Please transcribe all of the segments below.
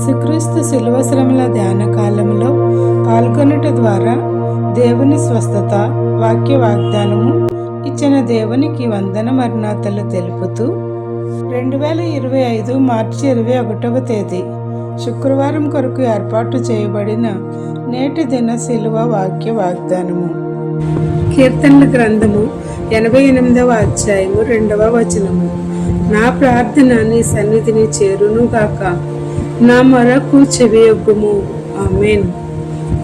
యేసుక్రీస్తు శిలువ శ్రమల ధ్యాన కాలంలో పాల్గొనుట ద్వారా దేవుని స్వస్థత వాక్య వాగ్దానము ఇచ్చిన దేవునికి వందన మరణాతలు తెలుపుతూ రెండు వేల ఇరవై ఐదు మార్చి ఇరవై ఒకటవ తేదీ శుక్రవారం కొరకు ఏర్పాటు చేయబడిన నేటి దిన శిలువ వాక్య వాగ్దానము. కీర్తనల గ్రంథము ఎనభై ఎనిమిదవ అధ్యాయము రెండవ వచనము. నా ప్రార్థన నీ సన్నిధిని చేరునుగాక. నా మొరకు చెవియొగ్గుము. ఆమెన్.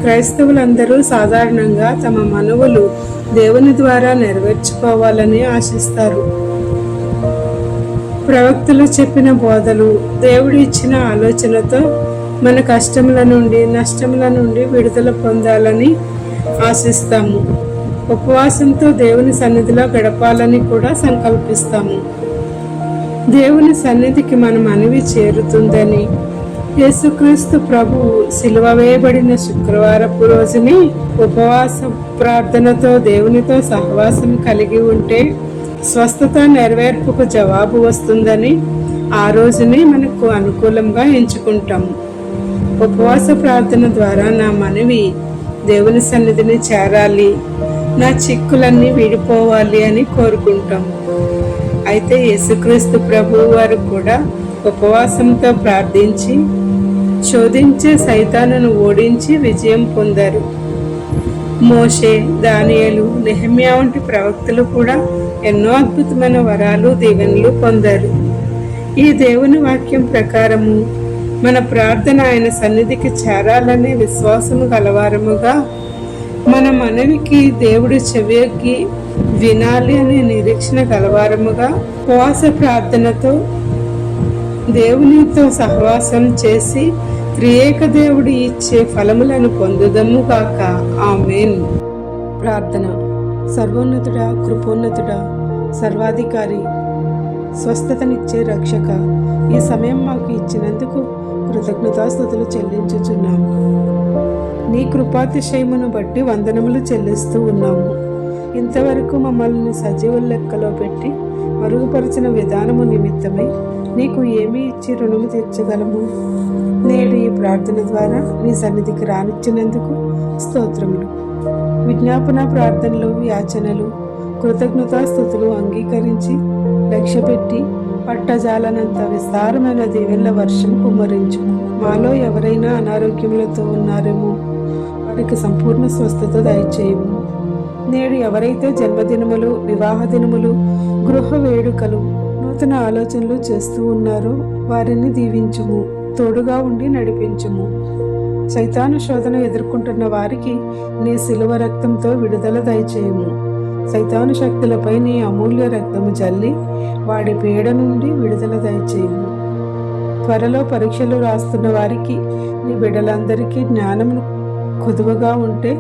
క్రైస్తవులందరూ సాధారణంగా తమ మనవులు దేవుని ద్వారా నెరవేర్చుకోవాలని ఆశిస్తారు. ప్రవక్తలు చెప్పిన బోధలు దేవుడు ఇచ్చిన ఆలోచనతో మన కష్టముల నుండి నష్టముల నుండి విడుదల పొందాలని ఆశిస్తాము. ఉపవాసంతో దేవుని సన్నిధిలో గడపాలని కూడా సంకల్పిస్తాము. దేవుని సన్నిధికి మన మనవి చేరుతుందని యేసుక్రీస్తు ప్రభువు సిలువ వేయబడిన శుక్రవారపు రోజుని ఉపవాస ప్రార్థనతో దేవునితో సహవాసం కలిగి ఉంటే స్వస్థత నెరవేర్పుకు జవాబు వస్తుందని ఆ రోజుని మనకు అనుకూలంగా ఎంచుకుంటాము ఉపవాస ప్రార్థన ద్వారా నా మనవి దేవుని సన్నిధిని చేరాలి నా చిక్కులన్నీ విడిపోవాలి అని కోరుకుంటాం. అయితే యేసుక్రీస్తు ప్రభు వారు కూడా ఉపవాసంతో ప్రార్థించి శోధించే సైతానును ఓడించి విజయం పొందారు. మోషే దానియలు నెహమ్యా వంటి ప్రవక్తలు కూడా ఎన్నో అద్భుతమైన వరాలు దీవెనలు పొందారు. ఈ దేవుని వాక్యం ప్రకారము మన ప్రార్థన ఆయన సన్నిధికి చేరాలనే విశ్వాసము గలవారముగా మన మనవికి దేవుడు చెవియొగ్గి వినాలి అనే నిరీక్షణ గలవారముగా ఉపవాస ప్రార్థనతో దేవునితో సహవాసం చేసి త్రియేక దేవుడు ఇచ్చే ఫలములను పొందుదము కాక ఆమెన్. ప్రార్థన. సర్వోన్నతుడా కృపోన్నతుడా సర్వాధికారి స్వస్థతనిచ్చే రక్షక ఈ సమయం మాకు ఇచ్చినందుకు కృతజ్ఞతాస్థుతులు చెల్లించుచున్నాము నీ కృపాతిశయమును బట్టి వందనములు చెల్లిస్తూ ఉన్నాము. ఇంతవరకు మమ్మల్ని సజీవుల లెక్కలో పెట్టి మరుగుపరిచిన విధానము నిమిత్తమై నీకు ఏమి ఇచ్చి రుణము తీర్చగలము? ప్రార్థన ద్వారా నీ సన్నిధికి రానిచ్చినందుకు స్తోత్రములు. విజ్ఞాపన ప్రార్థనలు యాచనలు కృతజ్ఞతాస్థుతులు అంగీకరించి లక్ష్యపెట్టి పట్టజాలనంత విస్తారమైన దీవెనల వర్షం కుమ్మరించు. మాలో ఎవరైనా అనారోగ్యములతో ఉన్నారేమో వారికి సంపూర్ణ స్వస్థత దయచేయము. నేడు ఎవరైతే జన్మదినములు వివాహ దినములు గృహ వేడుకలు నూతన ఆలోచనలు చేస్తూ ఉన్నారో వారిని దీవించుము. తోడుగా ఉండి నడిపించుము. సైతాను శోధన ఎదుర్కొంటున్న వారికి నీ శిలువ రక్తంతో విడుదల దయచేయము. సైతాను శక్తులపై నీ అమూల్య రక్తము చల్లి వాడి పీడ నుండి విడుదల దయచేయము. త్వరలో పరీక్షలు రాస్తున్న వారికి నీ బిడ్డలందరికీ జ్ఞానము కొదువగా ఉంటే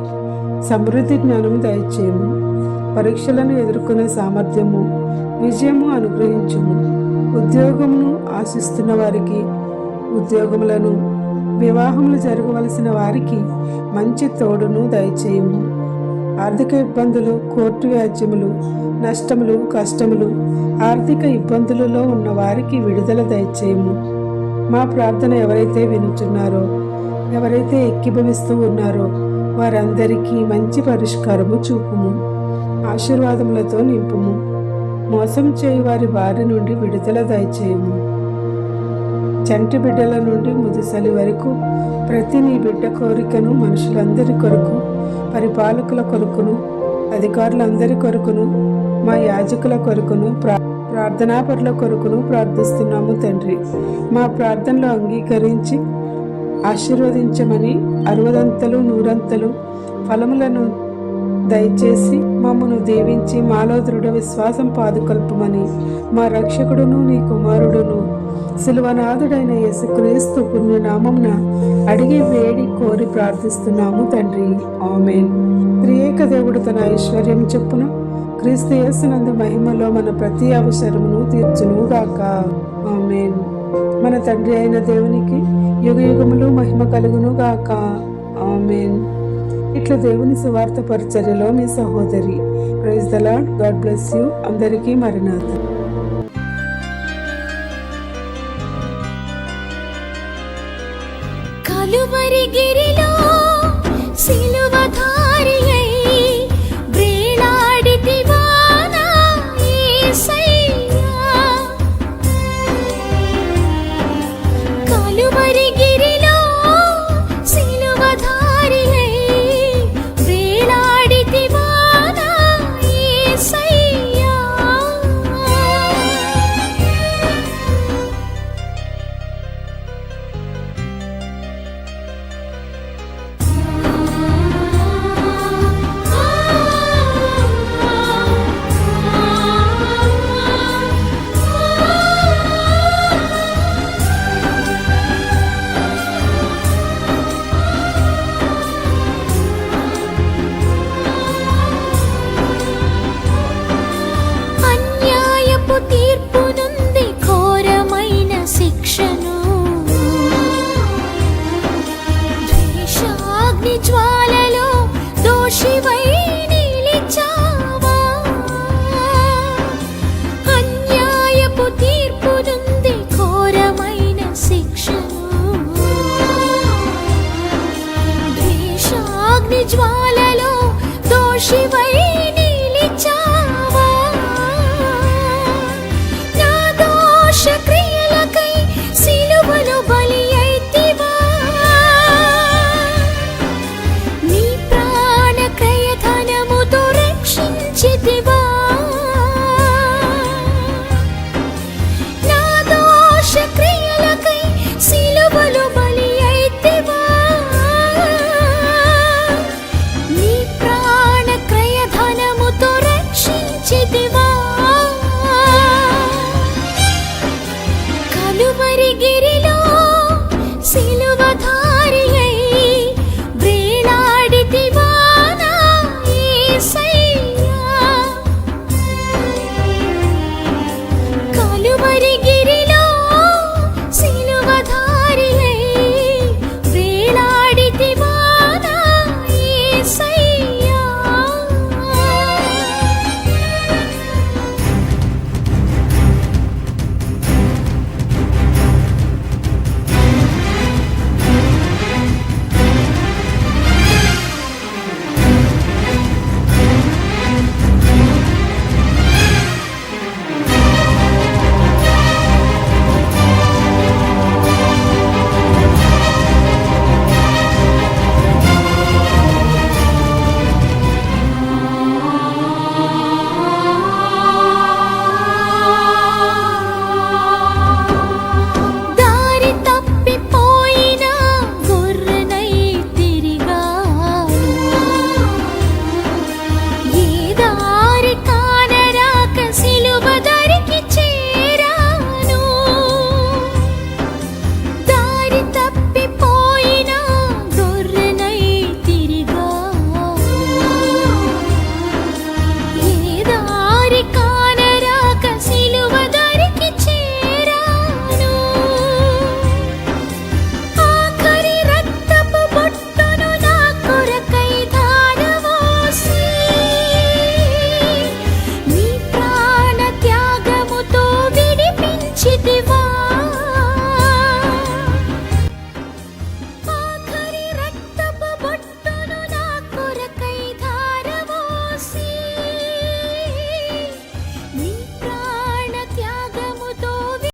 సమృద్ధి జ్ఞానము దయచేయము. పరీక్షలను ఎదుర్కొనే సామర్థ్యము విజయము అనుగ్రహించుము. ఉద్యోగమును ఆశిస్తున్న వారికి ఉద్యోగములను వివాహములు జరగవలసిన వారికి మంచి తోడును దయచేయము. ఆర్థిక ఇబ్బందులు కోర్టు వ్యాజ్యములు నష్టములు కష్టములు ఆర్థిక ఇబ్బందులలో ఉన్న వారికి విడుదల దయచేయము. మా ప్రార్థన ఎవరైతే వినుచున్నారో ఎవరైతే ఎక్కిభవిస్తూ ఉన్నారో వారందరికీ మంచి పరిష్కారము చూపుము ఆశీర్వాదములతో నింపుము. మోసం చేయు వారి బారి నుండి విడుదల దయచేయము. చంటి బిడ్డల నుండి ముదిసలి వరకు ప్రతి నీ బిడ్డ కోరికను మనుషులందరి కొరకు పరిపాలకుల కొరకును అధికారులందరి కొరకును మా యాజకుల కొరకును ప్రా ప్రార్థనాపరుల కొరకును ప్రార్థిస్తున్నాము తండ్రి. మా ప్రార్థనలు అంగీకరించి ఆశీర్వదించమని అరవదంతలు నూరంతలు ఫలములను దయచేసి మమ్మను దీవించి మాలో దృఢ విశ్వాసం పాదుకొల్పమని మా రక్షకుడును నీ కుమారుడును శిలువనాథుడైన యేసుక్రీస్తు పుణ్యనామంన అడిగి వేడి కోరి ప్రార్థిస్తున్నాము తండ్రి. ఆమెన్. త్రియేక దేవుడు తన ఐశ్వర్యం చెప్పున. క్రీస్తు యేసునందు మహిమలో మన ప్రతి అవసరమును తీర్చును గాక. ఆమెన్. మన తండ్రి అయిన దేవునికి యుగ యుగములు మహిమ కలుగును గాక. ఆమెన్. ఇట్లా దేవుని సువార్త పరిచర్యలో మీ సహోదరి. Praise the Lord God bless you. అందరికీ మరినాథం కలువరి గిరిలో